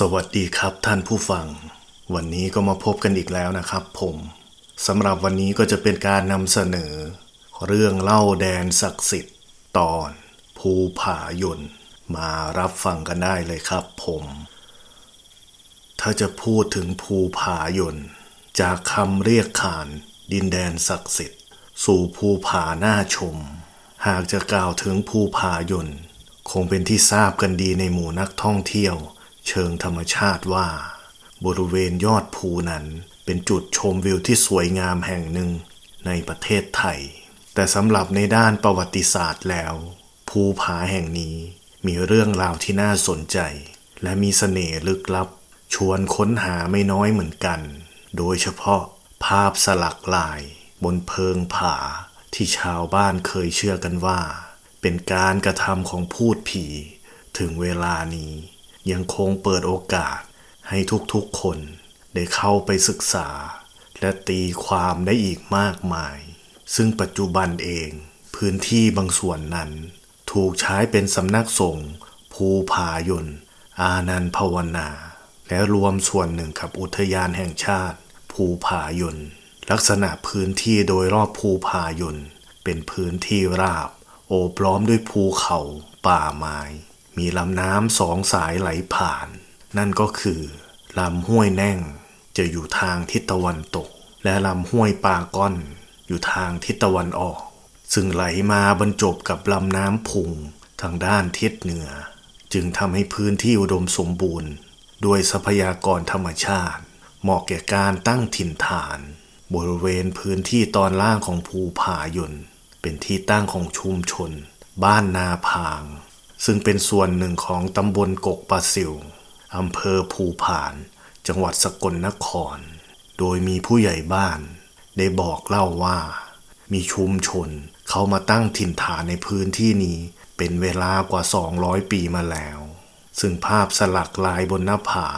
สวัสดีครับท่านผู้ฟัง วันนี้ก็มาพบกันอีกแล้วนะครับผมสำหรับวันนี้ก็จะเป็นการนำเสนอ เรื่องเล่าแดนศักดิ์สิทธิ์ ตอน ภูผายนมารับฟังกันได้เลยครับผม ถ้าจะพูดถึงภูผายนจากคำเรียกขาน ดินแดนศักดิ์สิทธิ์ สู่ภูผาหน้าชม หากจะกล่าวถึงภูผายนคงเป็นที่ทราบกันดีในหมู่นักท่องเที่ยว เชิงธรรมชาติว่า บริเวณยอดภูนั้นเป็นจุดชมวิวที่สวยงามแห่งหนึ่งในประเทศไทย แต่สำหรับในด้านประวัติศาสตร์แล้ว ภูผาแห่งนี้มีเรื่องราวที่น่าสนใจ และมีเสน่ห์ลึกลับ ชวนค้นหาไม่น้อยเหมือนกัน โดยเฉพาะภาพสลักลาย บนเพิงผาที่ชาวบ้านเคยเชื่อกันว่า เป็นการกระทำของพูดผี ถึงเวลานี้ ยังคงเปิดโอกาสให้ทุกๆคนได้เข้าไปศึกษา และตีความได้อีกมากมาย ซึ่งปัจจุบันเอง พื้นที่บางส่วนนั้น ถูกใช้เป็นสำนักสงฆ์ภูผายนอานันภาวนา และรวมส่วนหนึ่งกับอุทยานแห่งชาติ ภูผายนลักษณะพื้นที่โดยรอบภูผายนเป็นพื้นที่ราบ โอบล้อมด้วยภูเขาป่าไม้ มีลำน้ำสองสายไหลผ่าน นั่นก็คือลำห้วยแน่งจะอยู่ทางทิศตะวันตก และลำห้วยปาก้อนอยู่ทางทิศตะวันออก ซึ่งไหลมาบรรจบกับลำน้ำพุงทางด้านทิศเหนือ จึงทำให้พื้นที่อุดมสมบูรณ์ ด้วยทรัพยากรธรรมชาติ เหมาะแก่การตั้งถิ่นฐาน บริเวณพื้นที่ตอนล่างของภูผายนเป็นที่ตั้งของชุมชน บ้านนาพาง ซึ่งเป็นส่วนหนึ่งของตำบลกกปะสิวอำเภอภูผาน จังหวัดสกลนคร โดยมีผู้ใหญ่บ้าน ได้บอกเล่าว่า มีชุมชนเขามาตั้งถิ่นฐานในพื้นที่นี้เป็นเวลากว่า 200 ปีมาแล้ว ซึ่งภาพสลักลายบนหน้าผา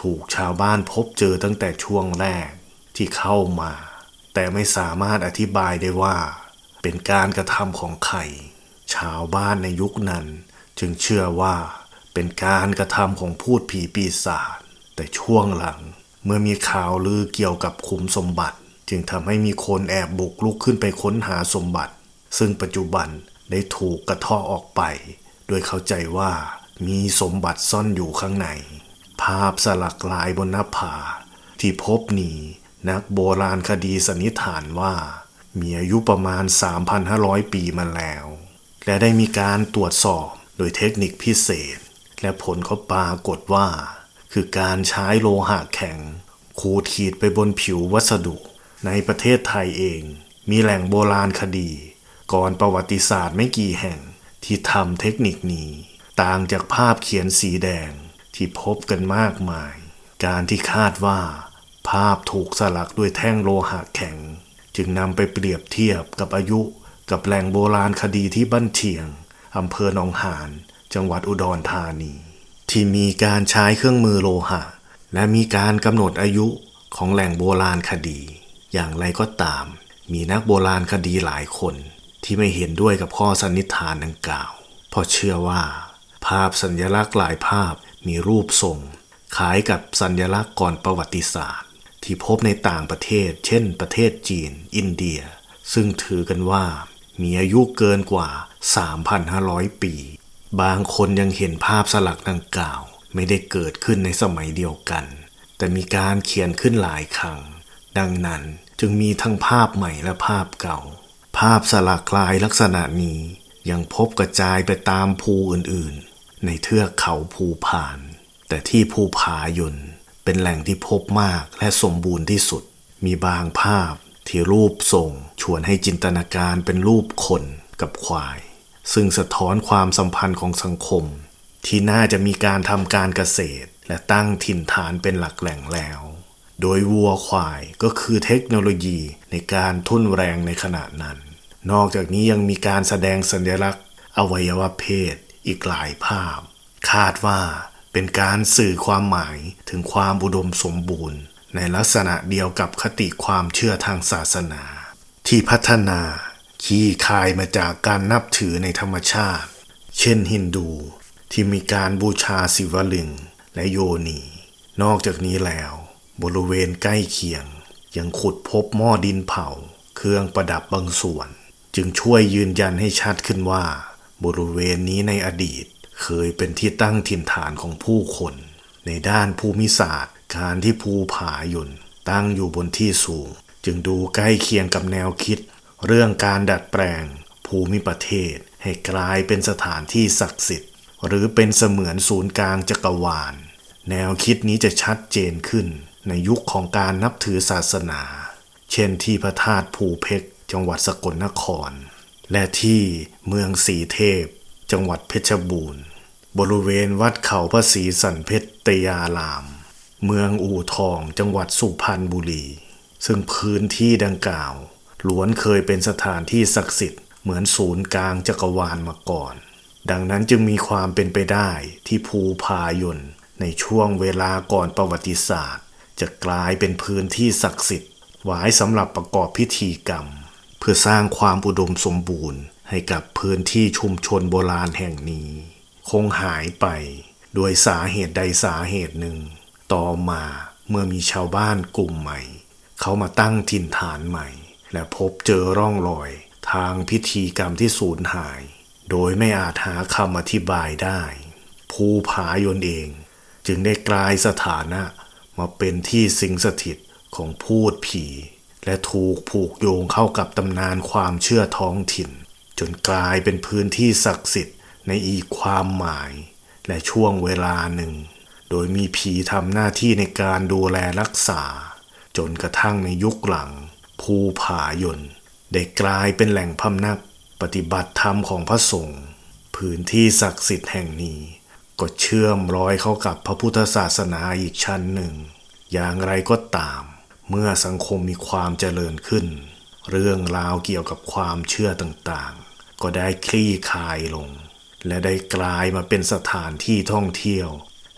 ถูกชาวบ้านพบเจอตั้งแต่ช่วงแรกที่เข้ามา แต่ไม่สามารถอธิบายได้ว่า เป็นการกระทำของใครชาวบ้านในยุคนั้น จึงเชื่อว่าเป็นการกระทำของพูดผีปีศาจแต่ช่วงหลังเมื่อมีข่าวลือเกี่ยวกับขุมสมบัติ จึงทำให้มีคนแอบบุกลุกขึ้นไปค้นหาสมบัติ ซึ่งปัจจุบันได้ถูกกระเทาะออกไป โดยเข้าใจว่ามีสมบัติซ่อนอยู่ข้างใน ภาพสลักลายบนหน้าผา ที่พบนี้นักโบราณคดีสันนิษฐานว่า มีอายุประมาณ 3,500 ปีมาแล้ว และได้มีการตรวจสอบ โดยเทคนิคพิเศษ และผลก็ปรากฏว่า คือการใช้โลหะแข็งขูดขีดไปบนผิววัสดุ ในประเทศไทยเอง มีแหล่งโบราณคดี ก่อนประวัติศาสตร์ไม่กี่แห่งที่ทำเทคนิคนี้ ต่างจากภาพเขียนสีแดงที่พบกันมากมาย การที่คาดว่า ภาพถูกสลักด้วยแท่งโลหะแข็ง จึงนำไปเปรียบเทียบกับอายุกับแหล่งโบราณคดีที่บ้านเชียง อำเภอหนองหาน จังหวัดอุดรธานี ที่มีการใช้เครื่องมือโลหะ และมีการกำหนดอายุของแหล่งโบราณคดี อย่างไรก็ตาม มีนักโบราณคดีหลายคนที่ไม่เห็นด้วยกับข้อสันนิษฐานดังกล่าว เพราะเชื่อว่า ภาพสัญลักษณ์หลายภาพมีรูปทรงคล้ายกับสัญลักษณ์ก่อนประวัติศาสตร์ ที่พบในต่างประเทศ เช่น ประเทศจีน อินเดีย ซึ่งถือกันว่า มีอายุเกินกว่า 3,500 ปี บางคนยังเห็นภาพสลักดังกล่าว ไม่ได้เกิดขึ้นในสมัยเดียวกัน แต่มีการเขียนขึ้นหลายครั้ง ดังนั้นจึงมีทั้งภาพใหม่และภาพเก่า ภาพสลักลายลักษณะนี้ยังพบกระจายไปตามภูอื่นๆ ในเทือกเขาภูผาน แต่ที่ภูผายนเป็นแหล่งที่พบมากและสมบูรณ์ที่สุด มีบางภาพ ที่รูปทรงชวนให้จินตนาการเป็นรูปคนกับควาย ซึ่งสะท้อนความสัมพันธ์ของสังคม ที่น่าจะมีการทำการเกษตร และตั้งถิ่นฐานเป็นหลักแหล่งแล้ว โดยวัวควายก็คือเทคโนโลยีในการทุ่นแรงในขณะนั้น นอกจากนี้ยังมีการแสดงสัญลักษณ์ อวัยวะเพศ อีกหลายภาพ คาดว่าเป็นการสื่อความหมายถึงความอุดมสมบูรณ์ ในลักษณะเดียวกับคติความเชื่อทางศาสนา ที่พัฒนาขี้คายมาจากการนับถือในธรรมชาติ เช่นฮินดู ที่มีการบูชาศิวลึงและโยนี นอกจากนี้แล้ว บริเวณใกล้เคียง ยังขุดพบหม้อดินเผา เครื่องประดับบางส่วน จึงช่วยยืนยันให้ชัดขึ้นว่า บริเวณนี้ในอดีตเคยเป็นที่ตั้งถิ่นฐานของผู้คน ในด้านภูมิศาสตร์ การที่ภูผาหยุนตั้งอยู่บนที่สูง จึงดูใกล้เคียงกับแนวคิด เรื่องการดัดแปลง ภูมิประเทศ ให้กลายเป็นสถานที่ศักดิ์สิทธิ์ หรือเป็นเสมือนศูนย์กลางจักรวาล แนวคิดนี้จะชัดเจนขึ้นในยุคของการนับถือศาสนา เช่นที่พระธาตุภูเพกจังหวัดสกลนคร และที่เมืองสีเทพ จังหวัดเพชรบูรณ์ บริเวณวัดเขาพระศรีสันเพชรตยาราม เมืองอู่ทองจังหวัดสุพรรณบุรี ซึ่งพื้นที่ดังกล่าว ล้วนเคยเป็นสถานที่ศักดิ์สิทธิ์เหมือนศูนย์กลางจักรวาลมาก่อน ดังนั้นจึงมีความเป็นไปได้ที่ภูพายนในช่วงเวลาก่อนประวัติศาสตร์ จะกลายเป็นพื้นที่ศักดิ์สิทธิ์ไว้สำหรับประกอบพิธีกรรม เพื่อสร้างความอุดมสมบูรณ์ ให้กับพื้นที่ชุมชนโบราณแห่งนี้ คงหายไป โดยสาเหตุใดสาเหตุหนึ่ง ต่อมาเมื่อมีชาวบ้านกลุ่มใหม่ เขามาตั้งถิ่นฐานใหม่ และพบเจอร่องรอย ทางพิธีกรรมที่สูญหาย โดยไม่อาจหาคำอธิบายได้ ภูผายนเอง จึงได้กลายสถานะ มาเป็นที่สิงสถิตของพูดผี และถูกผูกโยงเข้ากับตำนานความเชื่อท้องถิ่น จนกลายเป็นพื้นที่ศักดิ์สิทธิ์ในอีกความหมาย และช่วงเวลาหนึ่ง โดยมีผีทำหน้าที่ในการดูแลรักษา จนกระทั่งในยุคหลัง ภูผายนได้กลายเป็นแหล่งพำนักปฏิบัติธรรมของพระสงฆ์พื้นที่ศักดิ์สิทธิ์แห่งนี้ ก็เชื่อมร้อยเข้ากับพระพุทธศาสนาอีกชั้นหนึ่ง อย่างไรก็ตาม เมื่อสังคมมีความเจริญขึ้น เรื่องราวเกี่ยวกับความเชื่อต่างๆ ก็ได้คลี่คลายลง และได้กลายมาเป็นสถานที่ท่องเที่ยว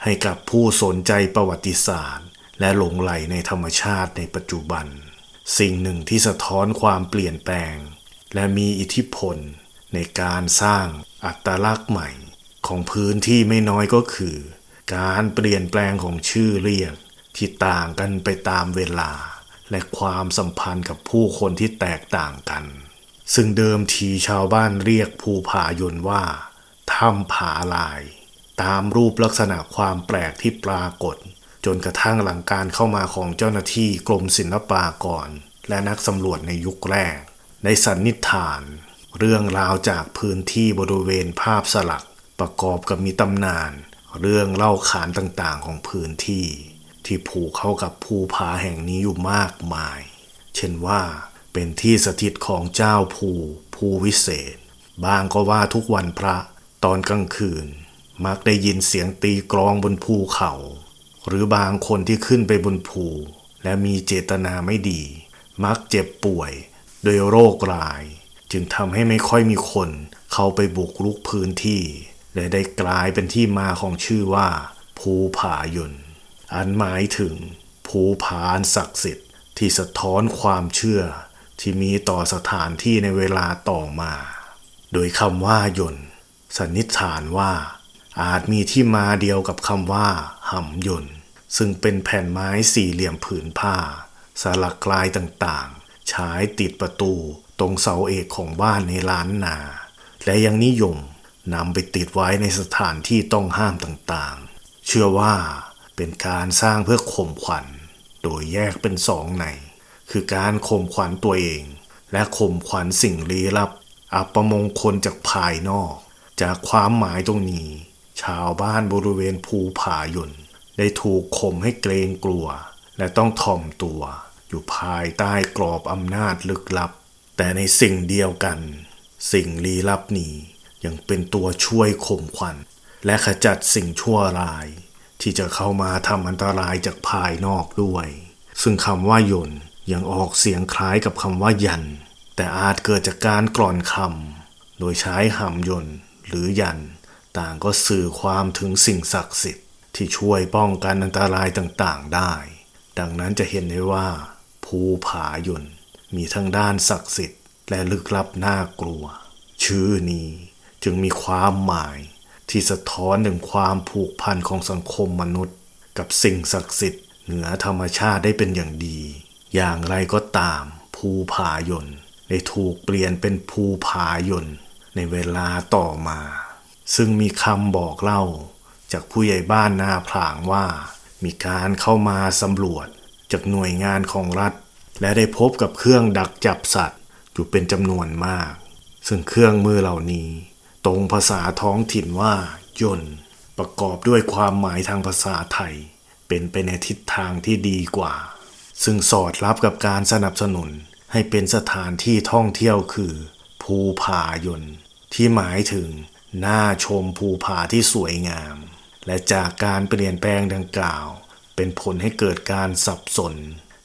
ให้กับผู้สนใจประวัติศาสตร์ และหลงไหลในธรรมชาติในปัจจุบัน สิ่งหนึ่งที่สะท้อนความเปลี่ยนแปลง และมีอิทธิพล ในการสร้างอัตลักษณ์ใหม่ ของพื้นที่ไม่น้อยก็คือ การเปลี่ยนแปลงของชื่อเรียก ที่ต่างกันไปตามเวลา และความสัมพันธ์กับผู้คนที่แตกต่างกัน ซึ่งเดิมทีชาวบ้านเรียกภูผายนว่าถ้ำผาลาย ตามรูปลักษณะความแปลกที่ปรากฏ จนกระทั่งหลังการเข้ามาของเจ้าหน้าที่กรมศิลปากร และนักสำรวจในยุคแรกได้สันนิษฐาน เรื่องราวจากพื้นที่บริเวณภาพสลัก ประกอบกับมีตำนาน เรื่องเล่าขานต่างๆของพื้นที่ ที่ผูกเข้ากับภูผาแห่งนี้อยู่มากมาย เช่นว่าเป็นที่สถิตของเจ้าภูภูวิเศษ บางก็ว่าทุกวันพระตอนกลางคืน มักได้ยินเสียงตีกลองบนภูเขา หรือบางคนที่ขึ้นไปบนภู และมีเจตนาไม่ดี มักเจ็บป่วย โดยโรคร้าย จึงทำให้ไม่ค่อยมีคนเข้าไปบุกรุกพื้นที่และได้กลายเป็นที่มาของชื่อว่า ภูผายนอันหมายถึง ภูผาอันศักดิ์สิทธิ์ที่สะท้อนความเชื่อที่มีต่อสถานที่ในเวลาต่อมา โดยคำว่ายนสันนิษฐานว่า อาจมีที่มาเดียวกับคำว่าหำยนซึ่งเป็นแผ่นไม้สี่เหลี่ยมผืนผ้า สลักลายต่างๆ ฉายติดประตูตรงเสาเอกของบ้านในล้านนา และยังนิยมนำไปติดไว้ในสถานที่ต้องห้ามต่างๆ เชื่อว่าเป็นการสร้างเพื่อข่มขวัญ โดยแยกเป็นสองใน คือการข่มขวัญตัวเอง และข่มขวัญสิ่งลี้ลับ อัปมงคลจากภายนอก จากความหมายตรงนี้ ชาวบ้านบริเวณภูผายนได้ถูกข่มให้เกรงกลัว และต้องถ่อมตัว อยู่ภายใต้กรอบอำนาจลึกลับ แต่ในสิ่งเดียวกัน สิ่งลี้ลับนี้ยังเป็นตัวช่วยข่มขวัญ และขจัดสิ่งชั่วร้าย ที่จะเข้ามาทำอันตรายจากภายนอกด้วย ซึ่งคำว่ายน์ยังออกเสียงคล้ายกับคำว่ายัน แต่อาจเกิดจากการกร่อนคำโดยใช้หำยน์หรือยัน ต่างก็สื่อความถึงสิ่งศักดิ์สิทธิ์ที่ช่วยป้องกันอันตรายต่างๆได้ ดังนั้นจะเห็นได้ว่าภูผายนต์มีทั้งด้านศักดิ์สิทธิ์และลึกลับน่ากลัว ชื่อนี้จึงมีความหมายที่สะท้อนถึงความผูกพันของสังคมมนุษย์ กับสิ่งศักดิ์สิทธิ์เหนือธรรมชาติได้เป็นอย่างดี อย่างไรก็ตามภูผายนได้ถูกเปลี่ยนเป็นภูผายนในเวลาต่อมา ซึ่งมีคำบอกเล่า จากผู้ใหญ่บ้านนาพลางว่า มีการเข้ามาสำรวจจากหน่วยงานของรัฐ และได้พบกับเครื่องดักจับสัตว์อยู่เป็นจำนวนมาก ซึ่งเครื่องมือเหล่านี้ ตรงภาษาท้องถิ่นว่ายนประกอบด้วยความหมายทางภาษาไทย เป็นไปในทิศทางที่ดีกว่า ซึ่งสอดรับกับการสนับสนุนให้เป็นสถานที่ท่องเที่ยวคือ ภูผายนที่หมายถึง น้าชมภูผาที่สวยงาม และจากการเปลี่ยนแปลงดังกล่าว เป็นผลให้เกิดการสับสน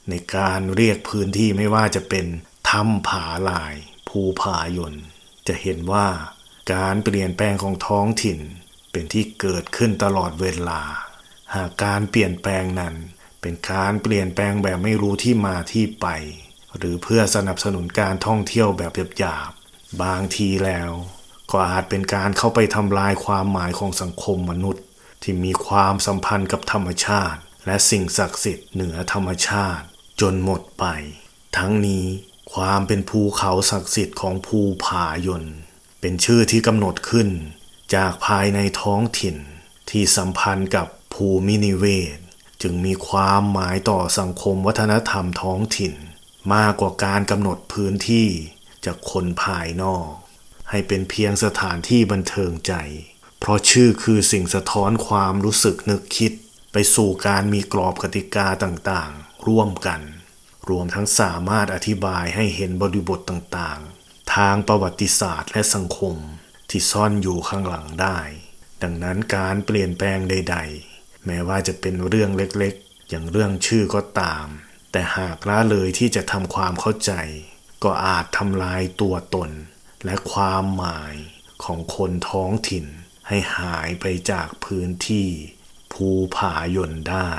ในการเรียกพื้นที่ไม่ว่าจะเป็นถ้ำผาลาย ภูผายนจะเห็นว่าการเปลี่ยนแปลงของท้องถิ่น เป็นที่เกิดขึ้นตลอดเวลา หากการเปลี่ยนแปลงนั้น เป็นการเปลี่ยนแปลงแบบไม่รู้ที่มาที่ไป หรือเพื่อสนับสนุนการท่องเที่ยวแบบหยาบๆบางทีแล้ว ก็อาจเป็นการเข้าไปทำลายความหมายของสังคมมนุษย์ ที่มีความสัมพันธ์กับธรรมชาติ และสิ่งศักดิ์สิทธิ์เหนือธรรมชาติ จนหมดไป ทั้งนี้ความเป็นภูเขาศักดิ์สิทธิ์ของภูผายนเป็นชื่อที่กำหนดขึ้น จากภายในท้องถิ่น ที่สัมพันธ์กับภูมินิเวศ จึงมีความหมายต่อสังคมวัฒนธรรมท้องถิ่น มากกว่าการกำหนดพื้นที่จากคนภายนอก ให้เป็นเพียงสถานที่บันเทิงใจ เพราะชื่อคือสิ่งสะท้อนความรู้สึกนึกคิด ไปสู่การมีกรอบกติกาต่างๆ ร่วมกัน รวมทั้งสามารถอธิบายให้เห็นบริบทต่างๆ ทางประวัติศาสตร์และสังคมที่ซ่อนอยู่ข้างหลังได้ ดังนั้นการเปลี่ยนแปลงใด ๆ แม้ว่าจะเป็นเรื่องเล็กๆ อย่างเรื่องชื่อก็ตาม แต่หากละเลยที่จะทำความเข้าใจ ก็อาจทำลายตัวตน และความหมายของคนท้องถิ่นให้หายไปจากพื้นที่ภูผายนได้